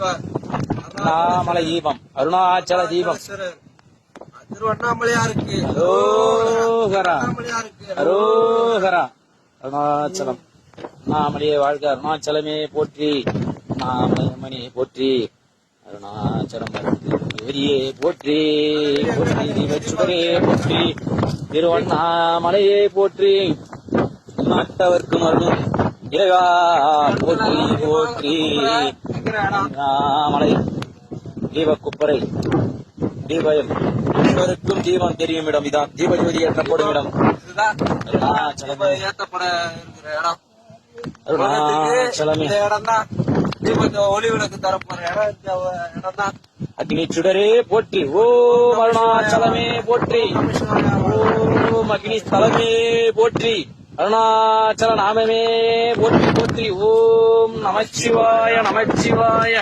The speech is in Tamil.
அண்ணாமலை தீபம். அருணாச்சல தீபம். திருவண்ணாமலையாருக்கு. அரோகரா. அருணாச்சலம். அண்ணாமலையே வாழ்க. அருணாச்சலமே போற்றி. அண்ணாமணி போற்றி. அருணாச்சலம் வெறியே போற்றி. போற்றி போற்றி. திருவண்ணாமலையே போற்றி. நாட்டவர்க்கும் அருளும் இறைவா போற்றி போற்றி. எங்கிற தீபக்குப்பரை தீபயம். அனைவருக்கும் தீபம் தெரியும் இடம் இதான். தீபஜோதி ஏற்றப்படும் இடம். இதுதான் இருக்கிற இடம் அருணாச்சலமே. இடம் தான் ஒளி விளக்கு தரப்போற இடம் தான் அக்னி சுடரே போற்றி. ஓம் அருணாச்சலமே போற்றி. ஓம் அக்னி ஸ்தலமே போற்றி. அருணாச்சல நாமமே போற்றி போற்றி ஓம் நமச்சிவாய நமச்சிவாய.